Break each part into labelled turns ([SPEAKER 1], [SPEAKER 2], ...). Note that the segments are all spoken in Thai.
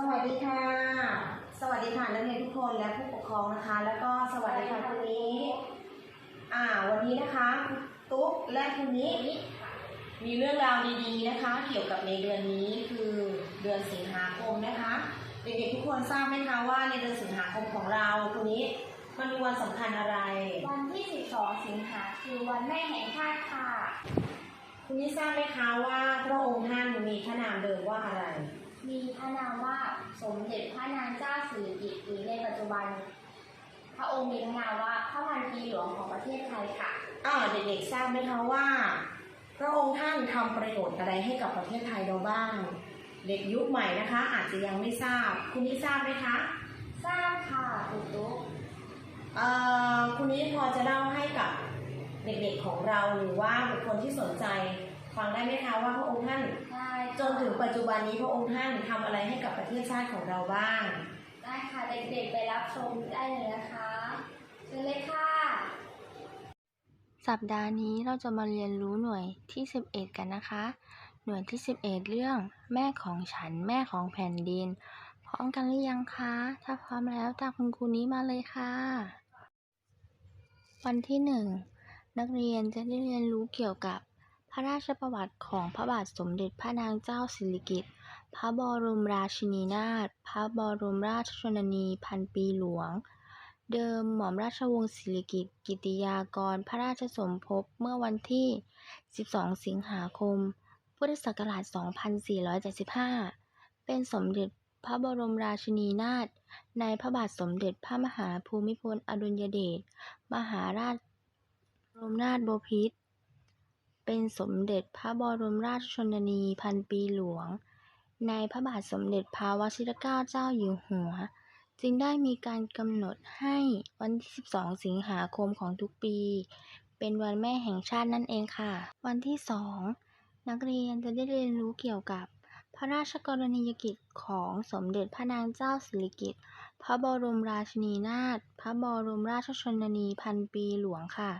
[SPEAKER 1] สวัสดีค่ะ สวัสดีค่ะนักเรียนทุกคนและผู้ปกครองนะคะ แล้วก็สวัสดีค่ะคุณนี้อ่าวันนี้นะคะคุณตุ๊กและคุณนี้มีเรื่องราวดีๆนะคะ เกี่ยวกับในเดือนนี้คือเดือนสิงหาคมนะคะเด็กๆทุกคนทราบไหมคะว่าในเดือนสิงหาคมของเราคุณนี้มันมีวันสำคัญอะไร
[SPEAKER 2] วันที่ 12 สิงหาคือวันแม่แห่งชาติค่ะ
[SPEAKER 1] คุณนี้ทราบไหมคะว่าพระองค์ท่านมีพระนามเดิมว่าอะไร
[SPEAKER 2] มีพระนามว่าสมเด็จพระนางเจ้าสิริกิติ์หรือในปัจจุบัน พระองค์มีพระนามว่าพระพันปีหลวงของประเทศไทยค่ะ
[SPEAKER 1] อ่าเด็กๆทราบไหมคะว่า พระองค์ท่านทำประโยชน์อะไรให้กับประเทศไทยเราบ้าง เด็กยุคใหม่นะคะ อาจจะยังไม่ทราบ คุณนี่ทราบไหมคะ
[SPEAKER 2] ทราบค่ะคุณตุ๊ก
[SPEAKER 1] เอ่อคุณนี้พอจะเล่าให้กับเด็กๆของเราหรือว่าบุคคลที่สนใจ ฟังได้ไหมคะว่าพระองค์ท่าน
[SPEAKER 2] ได้
[SPEAKER 1] จนถึงปัจจุบันนี้พระองค์ท่านทำอะไรให้กับประเทศชาติของเราบ้าง
[SPEAKER 2] ได้ค่ะเด็กๆไปรับชมได้เลยนะคะเชิญเลยค่ะ
[SPEAKER 3] สัปดาห์นี้เราจะมาเรียนรู้หน่วยที่ 11 กันนะคะ หน่วยที่ 11 เรื่อง แม่ของฉันแม่ของแผ่นดิน พร้อมกันหรือยังคะ ถ้าพร้อมแล้วตามคุณครูนี้มาเลยค่ะ วันที่ 1 นักเรียนจะได้เรียนรู้เกี่ยวกับพ ระราชประวัติของพระบาทสมเด็จพระนางเจ้าสิริกิติ์ พระบรมราชินีนาถ พระบรมราชชนนีพันปีหลวง เดิมหม่อมราชวงศ์สิริกิติ์ กิติยากรพระราชสมภพ เมื่อวันที่ 12 สิงหาคม พุทธศักราช 2475 เป็นสมเด็จพระบรมราชินีนาถ ในพระบาทสมเด็จพระมหาภูมิพลอดุลยเดช มหาราชบรมนาถบพิตร เป็นสมเด็จพระบรมราชชนนีพันปีหลวง ในพระบาทสมเด็จพระวชิรเกล้าเจ้าอยู่หัว จึงได้มีการกำหนดให้วันที่ 12 สิงหาคมของทุกปี เป็นวันแม่แห่งชาตินั่นเองค่ะ วันที่ 2 นักเรียนจะได้เรียนรู้เกี่ยวกับพระราชกรณียกิจของสมเด็จพระนางเจ้าสิริกิติ์ พระบรมราชินีนาถ พระบรมราชชนนีพันปีหลวงค่ะ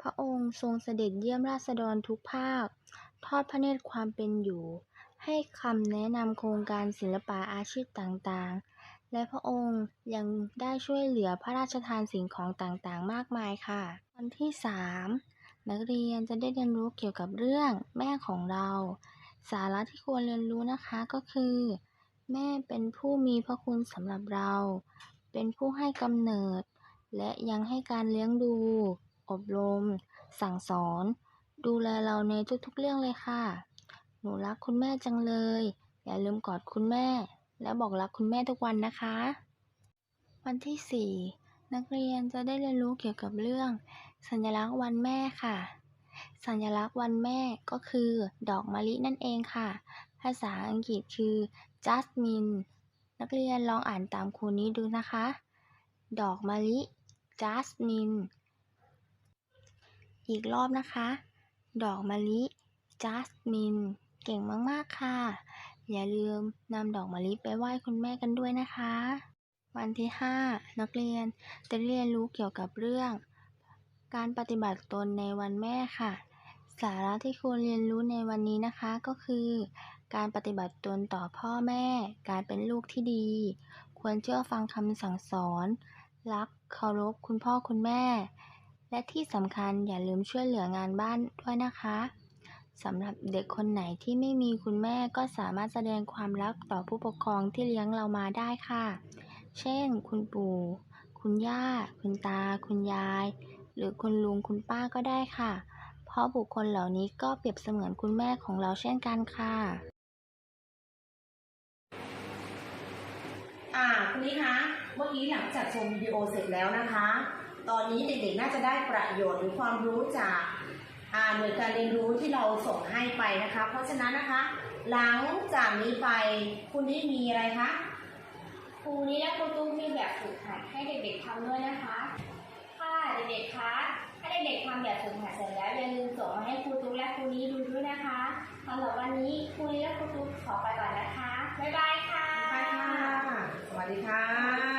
[SPEAKER 3] พระองค์ทรงเสด็จเยี่ยมราษฎรทุกภาค ทอดพระเนตรความเป็นอยู่ ให้คำแนะนำโครงการศิลปะอาชีพต่างๆ และพระองค์ยังได้ช่วยเหลือพระราชทานสิ่งของต่างๆ มากมายค่ะวันที่ 3 นักเรียนจะได้เรียนรู้เกี่ยวกับเรื่องแม่ของเรา สาระที่ควรเรียนรู้นะคะก็คือ แม่เป็นผู้มีพระคุณสำหรับเรา เป็นผู้ให้กำเนิด และยังให้การเลี้ยงดู อบรม สั่งสอน ดูแลเราในทุกๆเรื่องเลยค่ะ หนูรักคุณแม่จังเลย อย่าลืมกอดคุณแม่ และบอกรักคุณแม่ทุกวันนะคะ วันที่ 4 นักเรียนจะได้เรียนรู้เกี่ยวกับเรื่อง สัญลักษณ์วันแม่ค่ะ สัญลักษณ์วันแม่ก็คือ ดอกมะลินั่นเองค่ะ ภาษาอังกฤษคือ jasmine นักเรียนลองอ่านตามครูนี้ดูนะคะ ดอกมะลิ jasmine อีกรอบนะคะ ดอกมะลิ jasmine เก่งมากๆค่ะ อย่าลืมนำดอกมะลิไปไหว้คุณแม่กันด้วยนะคะ วันที่ 5 นักเรียนจะเรียนรู้เกี่ยวกับเรื่อง การปฏิบัติตนในวันแม่ค่ะ สาระที่ควรเรียนรู้ในวันนี้นะคะก็คือ การปฏิบัติตนต่อพ่อแม่ การเป็นลูกที่ดี ควรเชื่อฟังคำสั่งสอน รักเคารพคุณพ่อคุณแม่ และที่สำคัญอย่าลืมช่วยเหลืองานบ้านด้วยนะคะสำหรับเด็กคนไหนที่ไม่มีคุณแม่ก็สามารถแสดงความรักต่อผู้ปกครองที่เลี้ยงเรามาได้ค่ะ เช่น คุณปู่ คุณย่า คุณตา คุณยาย หรือคุณลุงคุณป้าก็ได้ค่ะ เพราะบุคคลเหล่านี้ก็เปรียบเสมือนคุณแม่ของเราเช่นกันค่ะ
[SPEAKER 1] อ่าคุณนี้คะ เมื่อกี้หลังจากชมวิดีโอเสร็จแล้วนะคะ ตอนนี้เด็กๆน่าจะได้ประโยชน์หรือความรู้จากอ่าหน่วยการเรียนรู้ที่เราส่งให้ไปนะคะ เพราะฉะนั้นนะคะ หลังจากนี้ไปคุณนี้มีอะไรคะ
[SPEAKER 2] ครูนี้และครูตุ้มมีแบบฝึกหัดให้เด็กๆทำด้วยนะคะค่ะเด็กๆคะถ้าเด็กๆทำแบบฝึกหัดเสร็จแล้วอย่าลืมส่งมาให้ครูตุ้มและครูนี้ดูด้วยนะคะสำหรับวันนี้ครูนี้และครูตุ้มขอไปก่อนนะคะบ๊ายบายค่ะ
[SPEAKER 1] ไปค่ะสวัสดีค่ะ